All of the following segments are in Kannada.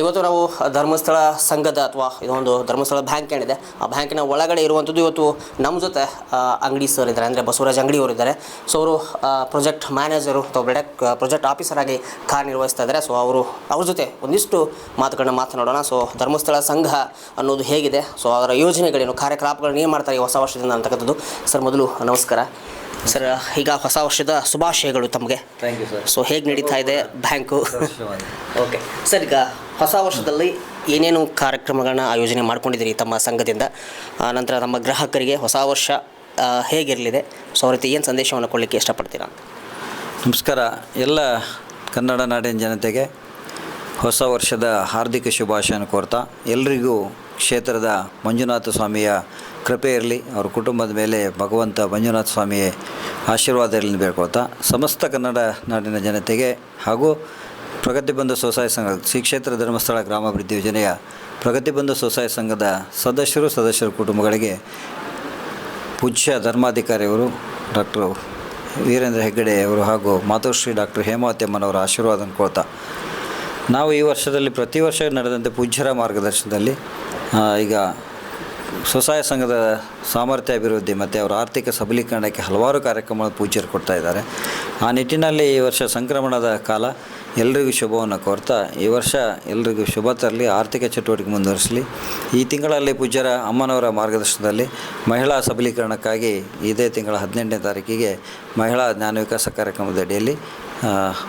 ಇವತ್ತು ನಾವು ಧರ್ಮಸ್ಥಳ ಸಂಘದ ಅಥವಾ ಇದೊಂದು ಧರ್ಮಸ್ಥಳ ಬ್ಯಾಂಕ್ ಏನಿದೆ ಆ ಬ್ಯಾಂಕಿನ ಒಳಗಡೆ ಇರುವಂಥದ್ದು ಇವತ್ತು ನಮ್ಮ ಜೊತೆ ಅಂಗಡಿ ಸರ್ ಇದ್ದಾರೆ. ಅಂದರೆ ಬಸವರಾಜ್ ಅಂಗಡಿ ಅವರು ಇದ್ದಾರೆ. ಸೊ ಅವರು ಪ್ರಾಜೆಕ್ಟ್ ಮ್ಯಾನೇಜರು ಅಥವಾ ಬೆಡಕ್ ಪ್ರಾಜೆಕ್ಟ್ ಆಫೀಸರ್ ಆಗಿ ಕಾರ್ಯನಿರ್ವಹಿಸ್ತಾ ಇದ್ದಾರೆ. ಸೊ ಅವರು ಅವ್ರ ಜೊತೆ ಒಂದಿಷ್ಟು ಮಾತುಗಳನ್ನ ಮಾತನಾಡೋಣ. ಸೊ ಧರ್ಮಸ್ಥಳ ಸಂಘ ಅನ್ನೋದು ಹೇಗಿದೆ. ಸೊ ಅದರ ಯೋಜನೆಗಳೇನು ಕಾರ್ಯಕ್ರಮಗಳನ್ನ ಏನು ಮಾಡ್ತಾರೆ ಹೊಸ ವರ್ಷದಿಂದ ಅಂತಕ್ಕಂಥದ್ದು? ಸರ್ ಮೊದಲು ನಮಸ್ಕಾರ. ಸರ್ ಈಗ ಹೊಸ ವರ್ಷದ ಶುಭಾಶಯಗಳು ತಮಗೆ. ಥ್ಯಾಂಕ್ ಯು ಸರ್ ಸೊ ಹೇಗೆ ನಡೀತಾ ಇದೆ ಬ್ಯಾಂಕು? ಓಕೆ ಸರ್ ಈಗ ಹೊಸ ವರ್ಷದಲ್ಲಿ ಏನೇನು ಕಾರ್ಯಕ್ರಮಗಳನ್ನ ಆಯೋಜನೆ ಮಾಡ್ಕೊಂಡಿದ್ದೀರಿ ತಮ್ಮ ಸಂಘದಿಂದ? ನಂತರ ನಮ್ಮ ಗ್ರಾಹಕರಿಗೆ ಹೊಸ ವರ್ಷ ಹೇಗಿರಲಿದೆ? ಸೊ, ಅವ್ರ ಏನು ಸಂದೇಶವನ್ನು ಕೊಡಲಿಕ್ಕೆ ಇಷ್ಟಪಡ್ತೀರಾ? ನಮಸ್ಕಾರ. ಎಲ್ಲ ಕನ್ನಡ ನಾಡಿನ ಜನತೆಗೆ ಹೊಸ ವರ್ಷದ ಹಾರ್ದಿಕ ಶುಭಾಶಯನ ಕೋರ್ತಾ, ಎಲ್ರಿಗೂ ಕ್ಷೇತ್ರದ ಮಂಜುನಾಥ ಸ್ವಾಮಿಯ ಕೃಪೆ ಇರಲಿ, ಅವ್ರ ಕುಟುಂಬದ ಮೇಲೆ ಭಗವಂತ ಮಂಜುನಾಥ ಸ್ವಾಮಿ ಆಶೀರ್ವಾದ ಇರಲಿ ಬೇಡ್ಕೊಳ್ತಾ ಸಮಸ್ತ ಕನ್ನಡ ನಾಡಿನ ಜನತೆಗೆ ಹಾಗೂ ಪ್ರಗತಿಬಂಧ ಸ್ವಸಹಾಯ ಸಂಘ ಶ್ರೀ ಕ್ಷೇತ್ರ ಧರ್ಮಸ್ಥಳ ಗ್ರಾಮಾಭಿವೃದ್ಧಿ ಯೋಜನೆಯ ಪ್ರಗತಿಬಂಧ ಸ್ವಸಹಾಯ ಸಂಘದ ಸದಸ್ಯರು, ಸದಸ್ಯರ ಕುಟುಂಬಗಳಿಗೆ ಪೂಜ್ಯ ಧರ್ಮಾಧಿಕಾರಿಯವರು ಡಾಕ್ಟರ್ ವೀರೇಂದ್ರ ಹೆಗ್ಗಡೆ ಅವರು ಹಾಗೂ ಮಾತೋಶ್ರೀ ಡಾಕ್ಟರ್ ಹೇಮಾವತಿಯಮ್ಮನವರ ಆಶೀರ್ವಾದ ಅನ್ಕೊಳ್ತಾ ನಾವು ಈ ವರ್ಷದಲ್ಲಿ ಪ್ರತಿ ವರ್ಷ ನಡೆದಂತೆ ಪೂಜ್ಯರ ಮಾರ್ಗದರ್ಶನದಲ್ಲಿ ಈಗ ಸ್ವಸಹಾಯ ಸಂಘದ ಸಾಮರ್ಥ್ಯ ಅಭಿವೃದ್ಧಿ ಮತ್ತು ಅವರ ಆರ್ಥಿಕ ಸಬಲೀಕರಣಕ್ಕೆ ಹಲವಾರು ಕಾರ್ಯಕ್ರಮಗಳು ಪೂಜ್ಯರು ಕೊಡ್ತಾ ಇದ್ದಾರೆ. ಆ ನಿಟ್ಟಿನಲ್ಲಿ ಈ ವರ್ಷ ಸಂಕ್ರಮಣದ ಕಾಲ ಎಲ್ರಿಗೂ ಶುಭವನ್ನು ಕೋರ್ತಾ, ಈ ವರ್ಷ ಎಲ್ರಿಗೂ ಶುಭ ತರಲಿ, ಆರ್ಥಿಕ ಚಟುವಟಿಕೆ ಮುಂದುವರಿಸಲಿ. ಈ ತಿಂಗಳಲ್ಲಿ ಪೂಜ್ಯರ ಅಮ್ಮನವರ ಮಾರ್ಗದರ್ಶನದಲ್ಲಿ ಮಹಿಳಾ ಸಬಲೀಕರಣಕ್ಕಾಗಿ ಇದೇ ತಿಂಗಳ ಹದಿನೆಂಟನೇ ತಾರೀಕಿಗೆ ಮಹಿಳಾ ಜ್ಞಾನ ವಿಕಾಸ ಕಾರ್ಯಕ್ರಮದ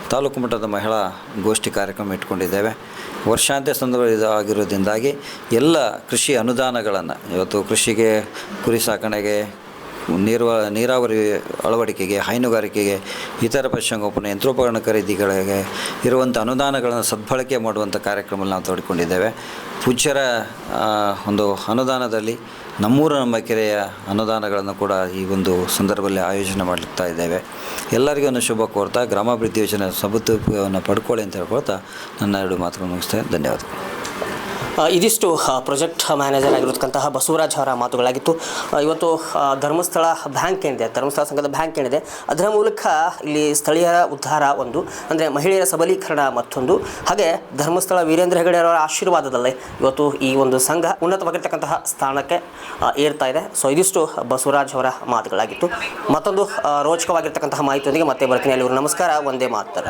ತಾಲೂಕು ಮಟ್ಟದ ಮಹಿಳಾ ಗೋಷ್ಠಿ ಕಾರ್ಯಕ್ರಮ ಇಟ್ಕೊಂಡಿದ್ದೇವೆ. ವರ್ಷಾಂತ್ಯ ಸಂದರ್ಭ ಆಗಿರೋದ್ರಿಂದಾಗಿ ಎಲ್ಲ ಕೃಷಿ ಅನುದಾನಗಳನ್ನು, ಇವತ್ತು ಕೃಷಿಗೆ ಕುರಿ ಸಾಕಣೆಗೆ ನೀರು ನೀರಾವರಿ ಅಳವಡಿಕೆಗೆ, ಹೈನುಗಾರಿಕೆಗೆ, ಇತರ ಪಶುಸಂಗೋಪನೆ ಯಂತ್ರೋಪಕರಣ ಖರೀದಿಗಳಿಗೆ ಇರುವಂಥ ಅನುದಾನಗಳನ್ನು ಸದ್ಬಳಕೆ ಮಾಡುವಂಥ ಕಾರ್ಯಕ್ರಮದಲ್ಲಿ ನಾವು ತೋಡಿಕೊಂಡಿದ್ದೇವೆ. ಪೂಜ್ಯರ ಒಂದು ಅನುದಾನದಲ್ಲಿ ನಮ್ಮೂರ ನಮ್ಮ ಕೆರೆಯ ಅನುದಾನಗಳನ್ನು ಕೂಡ ಈ ಒಂದು ಸಂದರ್ಭದಲ್ಲಿ ಆಯೋಜನೆ ಮಾಡ್ತಾ ಇದ್ದೇವೆ. ಎಲ್ಲರಿಗೂ ಒಂದು ಶುಭ ಕೋರ್ತಾ, ಗ್ರಾಮಾಭಿವೃದ್ಧಿ ಯೋಜನೆ ಸದುಪಯೋಗವನ್ನು ಪಡ್ಕೊಳ್ಳಿ ಅಂತ ಹೇಳ್ಕೊಳ್ತಾ ನನ್ನ ಎರಡು ಮಾತುಗಳು ಮುಗಿಸ್ತೇನೆ. ಧನ್ಯವಾದಗಳು. ಇದಿಷ್ಟು ಪ್ರಾಜೆಕ್ಟ್ ಮ್ಯಾನೇಜರ್ ಆಗಿರತಕ್ಕಂತಹ ಬಸವರಾಜ್ ಅವರ ಮಾತುಗಳಾಗಿತ್ತು. ಇವತ್ತು ಧರ್ಮಸ್ಥಳ ಬ್ಯಾಂಕ್ ಏನಿದೆ, ಧರ್ಮಸ್ಥಳ ಸಂಘದ ಬ್ಯಾಂಕ್ ಏನಿದೆ, ಅದರ ಮೂಲಕ ಇಲ್ಲಿ ಸ್ಥಳೀಯರ ಉದ್ಧಾರ ಒಂದು, ಅಂದರೆ ಮಹಿಳೆಯರ ಸಬಲೀಕರಣ ಮತ್ತೊಂದು. ಹಾಗೆ ಧರ್ಮಸ್ಥಳ ವೀರೇಂದ್ರ ಹೆಗಡೆ ಅವರ ಆಶೀರ್ವಾದದಲ್ಲೇ ಇವತ್ತು ಈ ಒಂದು ಸಂಘ ಉನ್ನತವಾಗಿರ್ತಕ್ಕಂತಹ ಸ್ಥಾನಕ್ಕೆ ಏರ್ತಾ ಇದೆ. ಸೊ ಇದಿಷ್ಟು ಬಸವರಾಜ್ ಅವರ ಮಾತುಗಳಾಗಿತ್ತು. ಮತ್ತೊಂದು ರೋಚಕವಾಗಿರ್ತಕ್ಕಂತಹ ಮಾಹಿತಿಯೊಂದಿಗೆ ಮತ್ತೆ ಬರ್ತೀನಿ. ಅಲ್ಲಿ ನಮಸ್ಕಾರ, ಒಂದೇ ಮಾತರ.